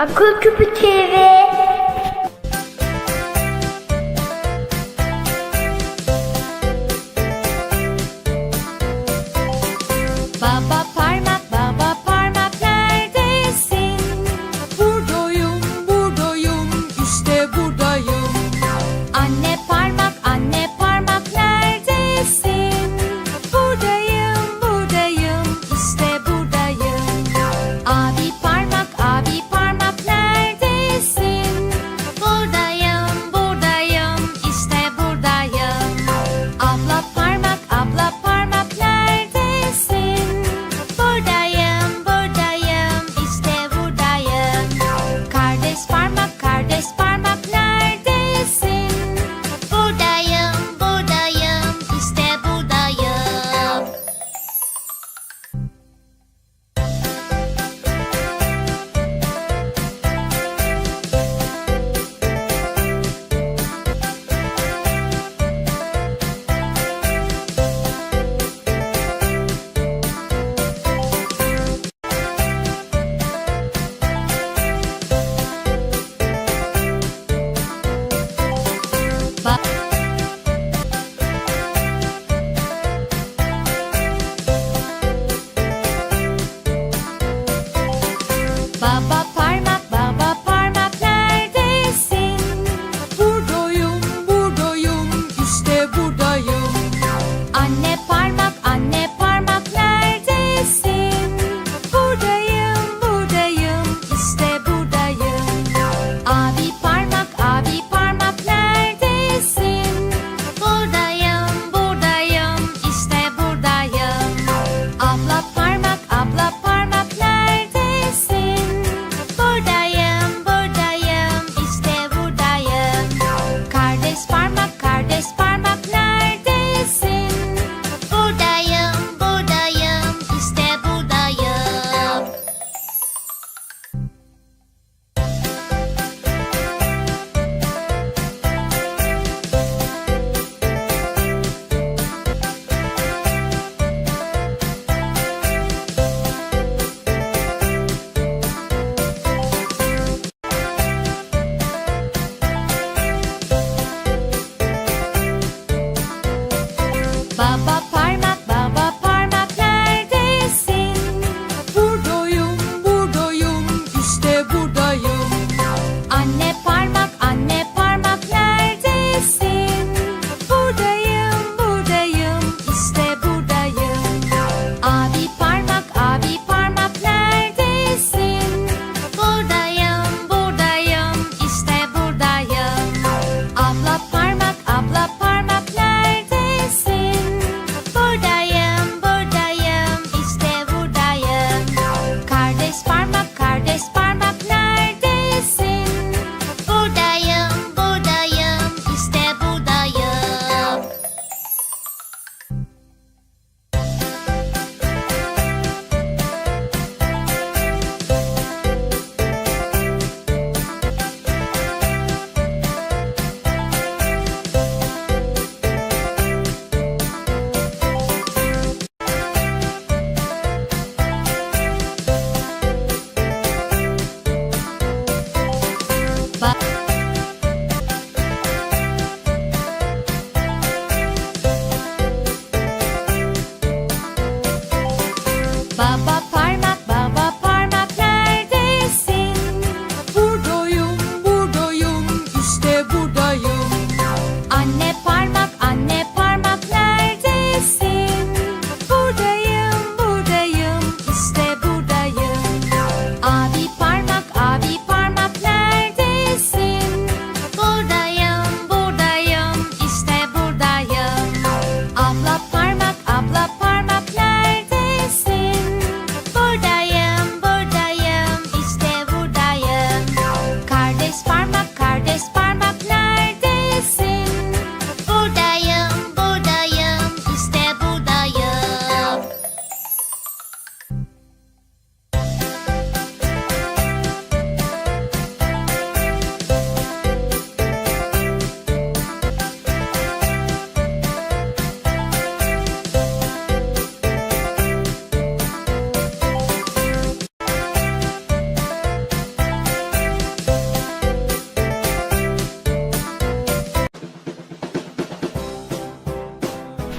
Akıl Küpü TV.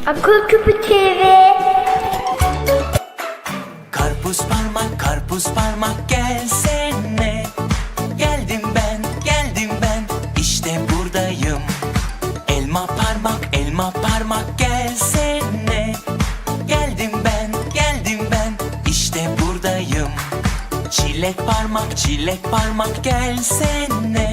Akıl küpü TV. Karpuz parmak, karpuz parmak gelsene. Geldim ben, geldim ben, işte buradayım. Elma parmak, elma parmak gelsene. Geldim ben, geldim ben, işte buradayım. Çilek parmak, çilek parmak gelsene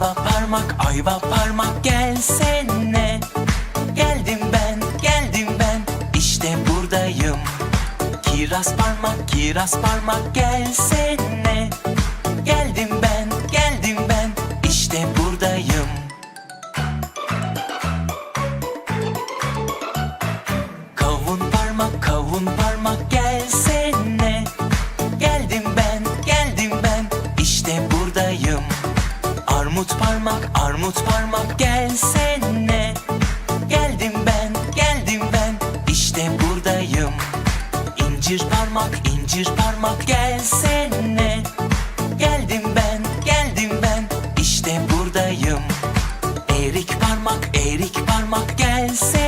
Ayva parmak, ayva parmak gelsene Geldim ben, geldim ben, işte buradayım. Kiraz parmak, kiraz parmak gelsene. Geldim ben, geldim ben, işte buradayım. Kavun parmak, kavun parmak gelsene. Armut parmak gelsene. Geldim ben, geldim ben, işte buradayım. İncir parmak, incir parmak gelsene. Geldim ben, geldim ben, işte buradayım. Erik parmak, erik parmak gelsene.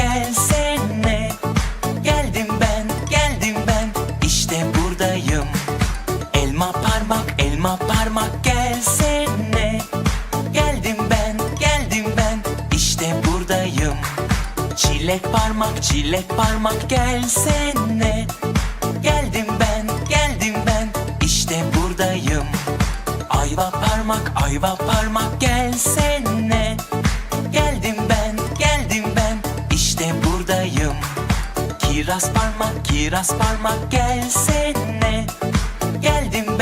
Gelsene. Geldim ben, geldim ben, işte buradayım. Elma parmak, elma parmak gelsene. Geldim ben, geldim ben, işte buradayım. Çilek parmak, çilek parmak gelsene. Geldim ben, geldim ben, işte buradayım. Ayva parmak, ayva parmak gelsene. Kiraz parmak, kiraz parmak gelsene. Geldim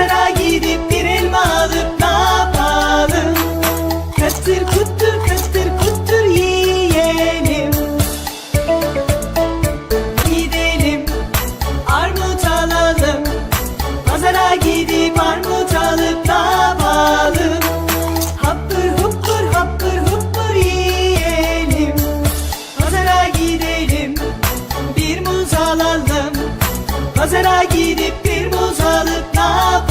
Pazara gidip bir elma alıp ne yapalım? Kıtır kutur kıtır kutur yiyelim. Gidelim armut alalım. Pazara gidip armut alıp ne yapalım? Hapır hupur hapır hupur yiyelim. Pazara gidelim bir muz alalım. Pazara gidip bir muz alıp ne yapalım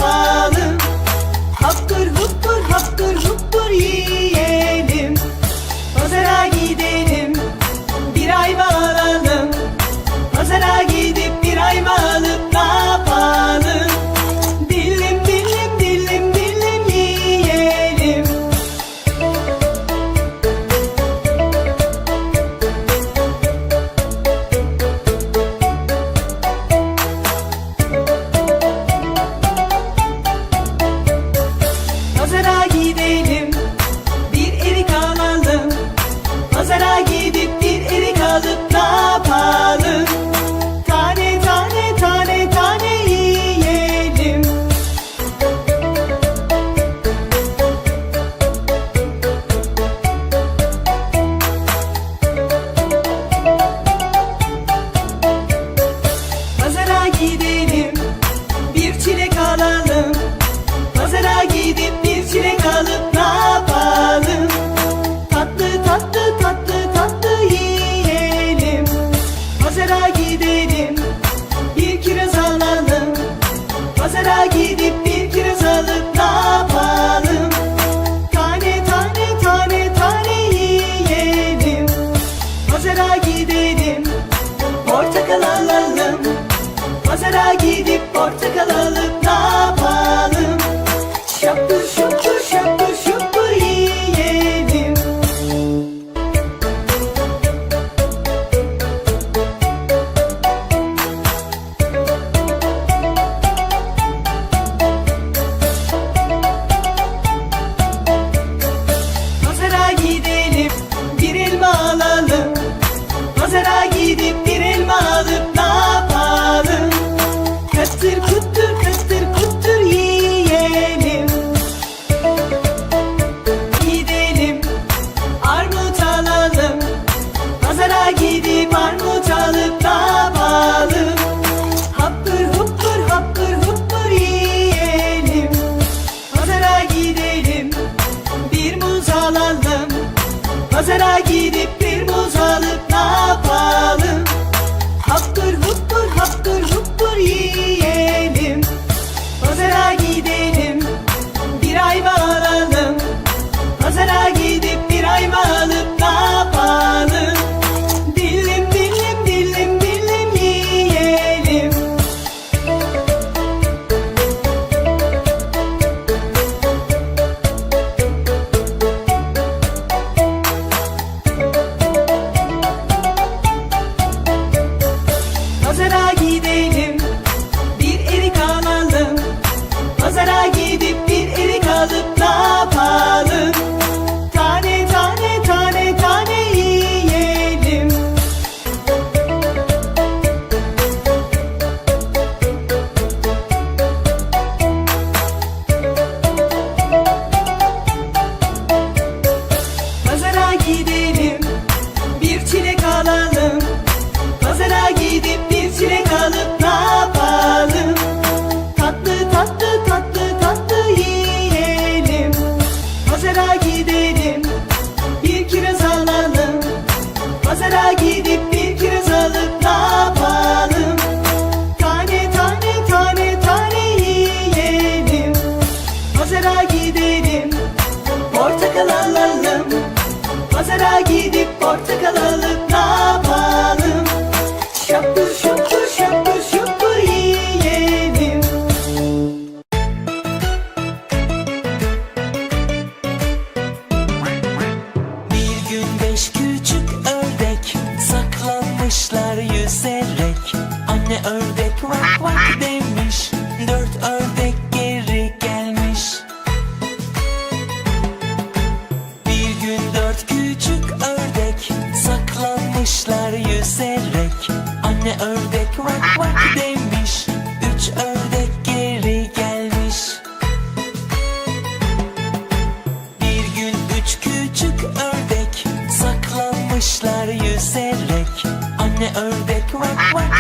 Pazara gidip bir muz alıp ne yapalım? Hapkır hupkur hapkır hupkur yiyelim yüzerek Anne ördek vak vak demiş. Dört ördek geri gelmiş. Bir gün dört küçük ördek Saklanmışlar yüzerek. Anne ördek vak vak demiş. Üç ördek geri gelmiş. Bir gün üç küçük ördek Saklanmışlar yüzerek. ne ördek vak vak